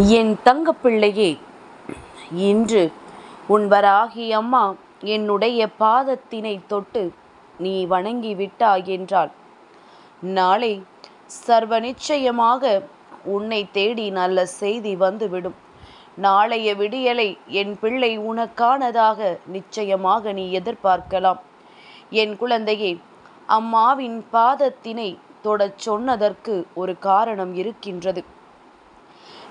என் தங்கப்பிள்ளையே இன்று உன் வராகி அம்மா என்னுடைய பாதத்தினை தொட்டு நீ வணங்கி விட்டாய் என்றால் நாளை சர்வ நிச்சயமாக உன்னை தேடி நல்ல செய்தி வந்துவிடும். நாளைய விடியலை என் பிள்ளை உனக்கானதாக நிச்சயமாக நீ எதிர்பார்க்கலாம். என் குழந்தையே அம்மாவின் பாதத்தினை தொடச் சொன்னதற்கு ஒரு காரணம் இருக்கின்றது.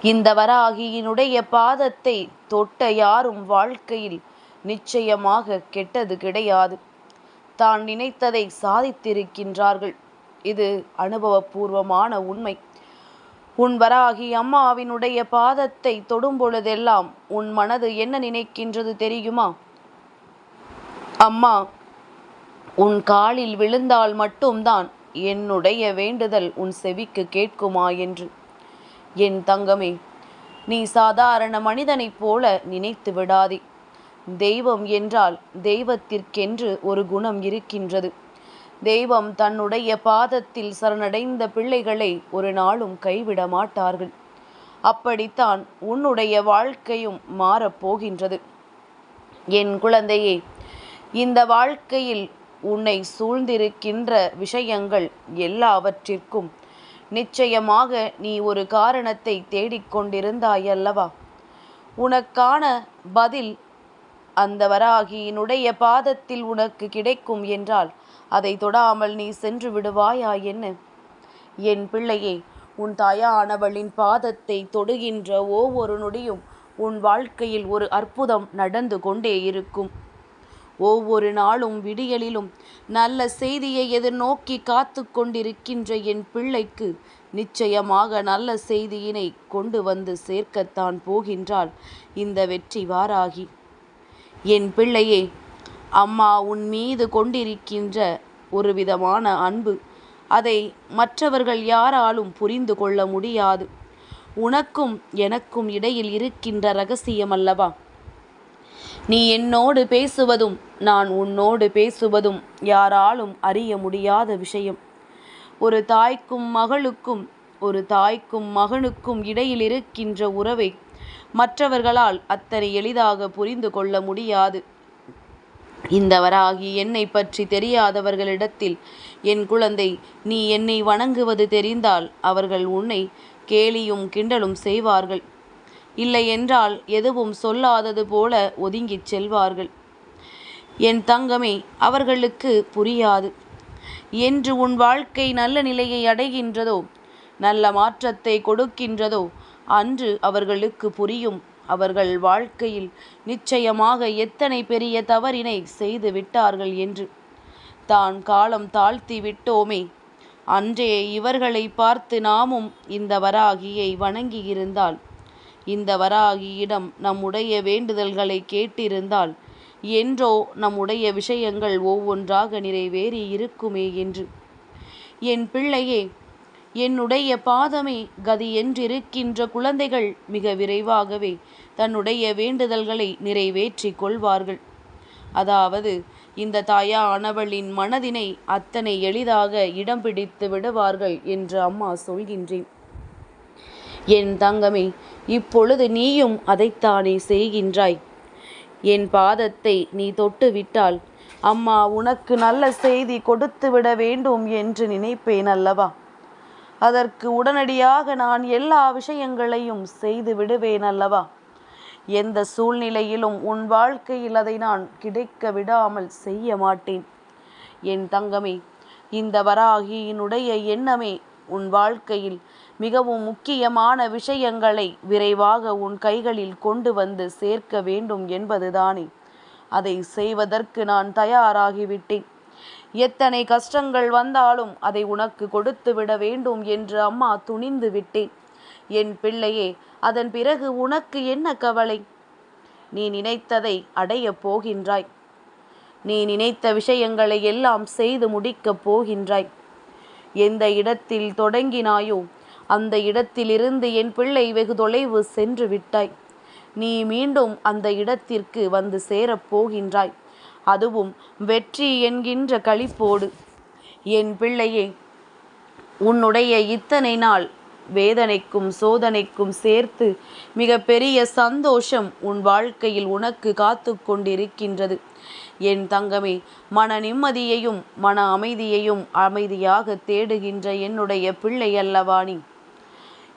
இந்த வராகியினுடைய பாதத்தை தொட்ட யாரும் வாழ்க்கையில் நிச்சயமாக கெட்டது கிடையாது. தான் நினைத்ததை சாதித்திருக்கின்றார்கள். இது அனுபவபூர்வமான உண்மை. உன் வராகி அம்மாவினுடைய பாதத்தை தொடும் பொழுதெல்லாம் உன் மனது என்ன நினைக்கின்றது தெரியுமா? அம்மா உன் காலில் விழுந்தால் மட்டும்தான் என்னுடைய வேண்டுதல் உன் செவிக்கு கேட்குமா என்று. என் தங்கமே நீ சாதாரண மனிதனைப் போல நினைத்து விடாதே. தெய்வம் என்றால் தெய்வத்திற்கென்று ஒரு குணம் இருக்கின்றது. தெய்வம் தன்னுடைய பாதத்தில் சரணடைந்த பிள்ளைகளை ஒரு நாளும் கைவிட மாட்டார்கள். அப்படித்தான் உன்னுடைய வாழ்க்கையும் மாறப்போகின்றது என் குழந்தையே இந்த வாழ்க்கையில் உன்னை சூழ்ந்திருக்கின்ற விஷயங்கள் எல்லாவற்றிற்கும் நிச்சயமாக நீ ஒரு காரணத்தை தேடிக்கொண்டிருந்தாயல்லவா உனக்கான பதில் அந்த வராகியினுடைய பாதத்தில் உனக்கு கிடைக்கும் என்றால் அதை தொடாமல் நீ சென்று விடுவாயா என்ன? என் பிள்ளையே உன் தாயானவளின் பாதத்தை தொடுகின்ற ஒவ்வொரு நொடியும் உன் வாழ்க்கையில் ஒரு அற்புதம் நடந்து கொண்டே இருக்கும். ஒவ்வொரு நாளும் விடியலிலும் நல்ல செய்தியை எதிர்நோக்கி காத்து கொண்டிருக்கின்ற என் பிள்ளைக்கு நிச்சயமாக நல்ல செய்தியினை கொண்டு வந்து சேர்க்கத்தான் போகின்றாள். இந்த வெற்றி வாராகி. என் பிள்ளையே அம்மா உன் மீது கொண்டிருக்கின்ற ஒரு விதமான அன்பு அதை மற்றவர்கள் யாராலும் புரிந்து கொள்ள முடியாது. உனக்கும் எனக்கும் இடையில் இருக்கின்ற ரகசியம் அல்லவா நீ என்னோடு பேசுவதும் நான் உன்னோடு பேசுவதும் யாராலும் அறிய முடியாத விஷயம். ஒரு தாய்க்கும் மகளுக்கும் ஒரு தாய்க்கும் மகனுக்கும் இடையில் இருக்கின்ற உறவை மற்றவர்களால் அத்தனை எளிதாக புரிந்து கொள்ள முடியாது. இந்த வராகி என்னை பற்றி தெரியாதவர்களிடத்தில் என் குழந்தை நீ என்னை வணங்குவது தெரிந்தால் அவர்கள் உன்னை கேலியும் கிண்டலும் செய்வார்கள். இல்லை என்றால் எதுவும் சொல்லாதது போல ஒதுங்கிச் செல்வார்கள். என் தங்கமே அவர்களுக்கு புரியாது. என்று உன் வாழ்க்கை நல்ல நிலையை அடைகின்றதோ நல்ல மாற்றத்தை கொடுக்கின்றதோ அன்று அவர்களுக்கு புரியும். அவர்கள் வாழ்க்கையில் நிச்சயமாக எத்தனை பெரிய தவறினை செய்து விட்டார்கள் என்று. தான் காலம் தாழ்த்தி விட்டோமே. அன்றே இவர்களை பார்த்து நாமும் இந்த வராகியை வணங்கியிருந்தால் இந்த வராகியிடம் நம்முடைய வேண்டுதல்களை கேட்டிருந்தால் என்றோ நம்முடைய விஷயங்கள் ஒவ்வொன்றாக நிறைவேறி இருக்குமே என்று. என் பிள்ளையே என்னுடைய பாதமே கதி என்றிருக்கின்ற குழந்தைகள் மிக விரைவாகவே தன்னுடைய வேண்டுதல்களை நிறைவேற்றிக் கொள்வார்கள். அதாவது இந்த தாயானவளின் மனதினை அத்தனை எளிதாக இடம் பிடித்து விடுவார்கள் என்று அம்மா சொல்கின்றேன். என் தங்கமே இப்பொழுது நீயும் அதைத்தானே செய்கின்றாய். என் பாதத்தை நீ தொட்டு விட்டால் அம்மா உனக்கு நல்ல செய்தி கொடுத்து விட வேண்டும் என்று நினைப்பேன் அல்லவா? அதற்கு உடனடியாக நான் எல்லா விஷயங்களையும் செய்து விடுவேன் அல்லவா? எந்த சூழ்நிலையிலும் உன் வாழ்க்கையில் அதை நான் கிடைக்க விடாமல் செய்ய மாட்டேன். என் தங்கமே இந்த வராகியினுடைய எண்ணமே உன் வாழ்க்கையில் மிகவும் முக்கியமான விஷயங்களை விரைவாக உன் கைகளில் கொண்டு வந்து சேர்க்க வேண்டும் என்பதுதானே. அதை செய்வதற்கு நான் தயாராகிவிட்டேன். எத்தனை கஷ்டங்கள் வந்தாலும் அதை உனக்கு கொடுத்து விட வேண்டும் என்று அம்மா துணிந்து விட்டேன். என் பிள்ளையே அதன் பிறகு உனக்கு என்ன கவலை? நீ நினைத்ததை அடையப் போகின்றாய். நீ நினைத்த விஷயங்களை எல்லாம் செய்து முடிக்கப் போகின்றாய். எந்த இடத்தில் தொடங்கினாயோ அந்த இடத்திலிருந்து என் பிள்ளை வெகு தொலைவு சென்று விட்டாய். நீ மீண்டும் அந்த இடத்திற்கு வந்து சேரப் போகின்றாய். அதுவும் வெற்றி என்கின்ற களிப்போடு. என் பிள்ளையே உன்னுடைய இத்தனை நாள் வேதனைக்கும் சோதனைக்கும் சேர்த்து மிக பெரிய சந்தோஷம் உன் வாழ்க்கையில் உனக்கு காத்து கொண்டிருக்கின்றது. என் தங்கமே மன நிம்மதியையும் மன அமைதியையும் அமைதியாக தேடுகின்ற என்னுடைய பிள்ளை அல்லவாணி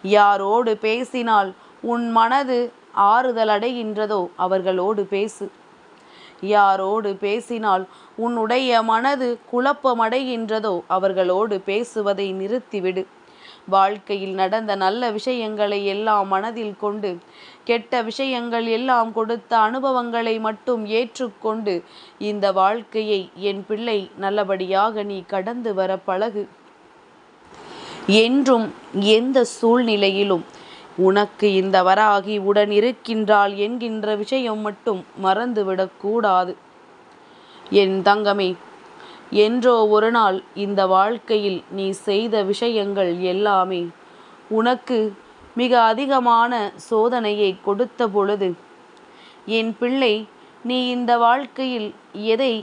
யாரோடு பேசினால் உன் மனது ஆறுதல் அடைகின்றதோ அவர்களோடு பேசு. யாரோடு பேசினால் உன்னுடைய மனது குழப்பமடைகின்றதோ அவர்களோடு பேசுவதை நிறுத்திவிடு. வாழ்க்கையில் நடந்த நல்ல விஷயங்களை எல்லாம் மனதில் கொண்டு கெட்ட விஷயங்கள் எல்லாம் கொடுத்த அனுபவங்களை மட்டும் ஏற்றுக்கொண்டு இந்த வாழ்க்கையை என் பிள்ளை நல்லபடியாக நீ கடந்து வர பழகு. என்றும் எந்த சூழ்நிலையிலும் உனக்கு இந்த வராகி உடன் இருக்கின்றாள் என்கின்ற விஷயம் மட்டும் மறந்துவிடக்கூடாது என் தங்கமே என்றோ ஒரு நாள் இந்த வாழ்க்கையில் நீ செய்த விஷயங்கள் எல்லாமே உனக்கு மிக அதிகமான சோதனையை கொடுத்த பொழுது என் பிள்ளை நீ இந்த வாழ்க்கையில் எதை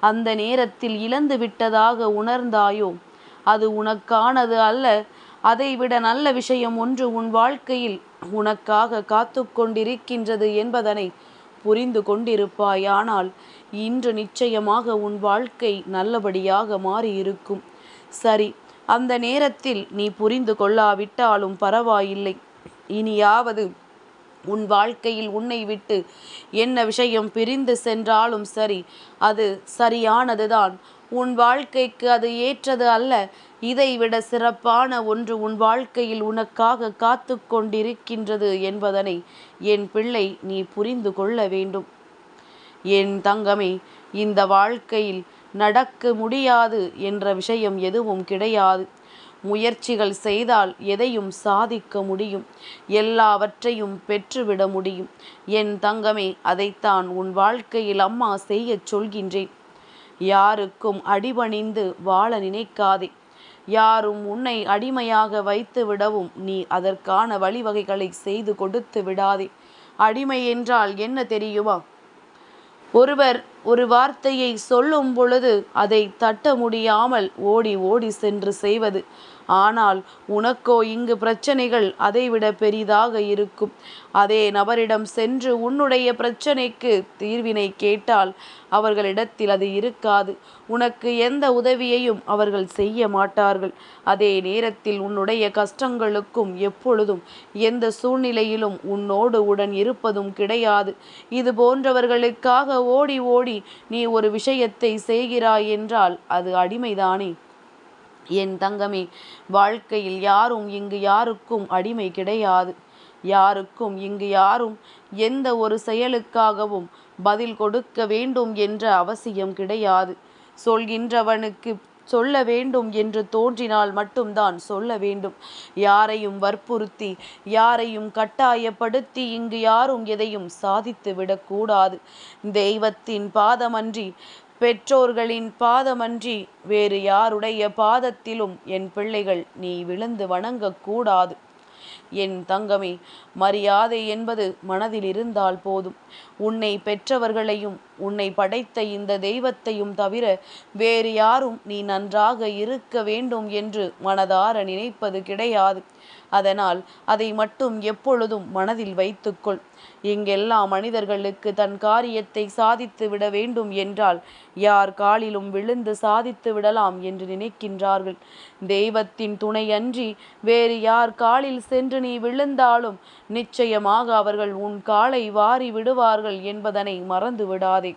அந்த நேரத்தில் இழந்து விட்டதாக உணர்ந்தாயோ அது உனக்கானது அல்ல. அதைவிட நல்ல விஷயம் ஒன்று உன் வாழ்க்கையில் உனக்காக காத்து கொண்டிருக்கின்றது என்பதனை புரிந்து கொண்டிருப்பாயானால் இன்று நிச்சயமாக உன் வாழ்க்கை நல்லபடியாக மாறியிருக்கும். சரி அந்த நேரத்தில் நீ புரிந்து கொள்ளாவிட்டாலும் பரவாயில்லை. இனியாவது உன் வாழ்க்கையில் உன்னை விட்டு என்ன விஷயம் பிரிந்து சென்றாலும் சரி அது சரியானதுதான். உன் வாழ்க்கைக்கு அது ஏற்றது அல்ல. இதைவிட சிறப்பான ஒன்று உன் வாழ்க்கையில் உனக்காக காத்து கொண்டிருக்கின்றது என்பதனை என் பிள்ளை நீ புரிந்து கொள்ள வேண்டும். என் தங்கமே இந்த வாழ்க்கையில் நடக்க முடியாது என்ற விஷயம் எதுவும் கிடையாது. முயற்சிகள் செய்தால் எதையும் சாதிக்க முடியும். எல்லாவற்றையும் பெற்றுவிட முடியும். என் தங்கமே அதைத்தான் உன் வாழ்க்கையில் அம்மா செய்யச் சொல்கின்றேன். யாருக்கும் அடிபணிந்து வாழ நினைக்காதே. யாரும் உன்னை அடிமையாக வைத்து விடவும் நீ அதற்கான வழிவகைகளை செய்து கொடுத்து விடாதே. அடிமை என்றால் என்ன தெரியுமா? ஒருவர் ஒரு வார்த்தையை சொல்லும் பொழுது அதை தட்ட முடியாமல் ஓடி ஓடி சென்று செய்வது. ஆனால் உனக்கோ இங்கு பிரச்சனைகள் அதைவிட பெரிதாக இருக்கும். அதே நபரிடம் சென்று உன்னுடைய பிரச்சனைக்கு தீர்வினை கேட்டால் அவர்களிடத்தில் அது இருக்காது. உனக்கு எந்த உதவியையும் அவர்கள் செய்ய மாட்டார்கள். அதே நேரத்தில் உன்னுடைய கஷ்டங்களுக்கும் எப்பொழுதும் எந்த சூழ்நிலையிலும் உன்னோடு உடன் இருப்பதும் கிடையாது. இது போன்றவர்களுக்காக ஓடி ஓடி நீ ஒரு விஷயத்தை செய்கிறாய் என்றால் அது அடிமைதானே? என் தங்கமே வாழ்க்கையில் யாரும் இங்கு யாருக்கும் அடிமை கிடையாது. யாருக்கும் இங்கு யாரும் எந்த ஒரு செயலுக்காகவும் பதில் கொடுக்க வேண்டும் என்ற அவசியம் கிடையாது. சொல்கின்றவனுக்கு சொல்ல வேண்டும் என்று தோன்றினால் மட்டும்தான் சொல்ல வேண்டும். யாரையும் வற்புறுத்தி யாரையும் கட்டாயப்படுத்தி இங்கு யாரும் எதையும் சாதித்து விடக்கூடாது. தெய்வத்தின் பாதமன்றி பெற்றோர்களின் பாதமன்றி வேறு யாருடைய பாதத்திலும் என் பிள்ளைகள் நீ விழுந்து வணங்கக்கூடாது. என் தங்கமே மரியாதை என்பது மனதில் இருந்தால் போதும். உன்னை பெற்றவர்களையும் உன்னை படைத்த இந்த தெய்வத்தையும் தவிர வேறு யாரும் நீ நன்றாக இருக்க வேண்டும் என்று மனதார நினைப்பது கிடையாது. அதனால் அதை மட்டும் எப்பொழுதும் மனதில் வைத்துக்கொள். இங்கெல்லாம் மனிதர்களுக்கு தன் காரியத்தை சாதித்து விட வேண்டும் என்றால் யார் காலிலும் விழுந்து சாதித்து விடலாம் என்று நினைக்கின்றார்கள். தெய்வத்தின் துணையன்றி வேறு யார் காலில் சென்று நீ விழுந்தாலும் நிச்சயமாக அவர்கள் உன் காலை வாரி விடுவார்கள் என்பதனை மறந்து விடாதே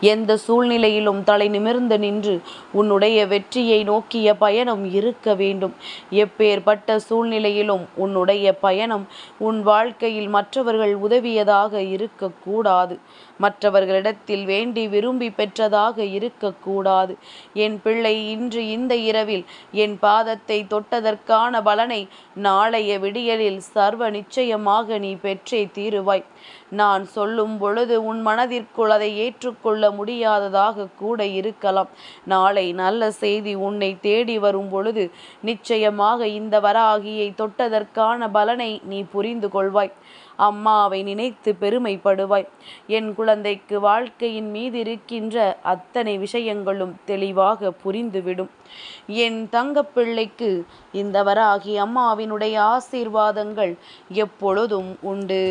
எந்த சூழ்நிலையிலும் தலை நிமிர்ந்து நின்று உன்னுடைய வெற்றியை நோக்கிய பயணம் இருக்க வேண்டும். எப்பேற்பட்ட சூழ்நிலையிலும் உன்னுடைய பயணம் உன் வாழ்க்கையில் மற்றவர்கள் உதவியதாக இருக்கக்கூடாது. மற்றவர்களிடத்தில் வேண்டி விரும்பி பெற்றதாக இருக்கக்கூடாது. என் பிள்ளை இன்று இந்த இரவில் என் பாதத்தை தொட்டதற்கான பலனை நாளைய விடியலில் சர்வ நிச்சயமாக நீ பெற்றே தீருவாய். நான் சொல்லும் பொழுது உன் மனதிற்குள் அதை ஏற்றுக்கொள்ள முடியாததாக கூட இருக்கலாம். நாளை நல்ல செய்தி உன்னை தேடி வரும் பொழுது நிச்சயமாக இந்த வராகியை தொட்டதற்கான பலனை நீ புரிந்து கொள்வாய். அம்மாவை நினைத்து பெருமைப்படுவாய். என் குழந்தைக்கு வாழ்க்கையின் மீது இருக்கின்ற அத்தனை விஷயங்களும் தெளிவாக புரிந்துவிடும். என் தங்கப்பிள்ளைக்கு இந்த வராகி அம்மாவினுடைய ஆசீர்வாதங்கள் எப்பொழுதும் உண்டு.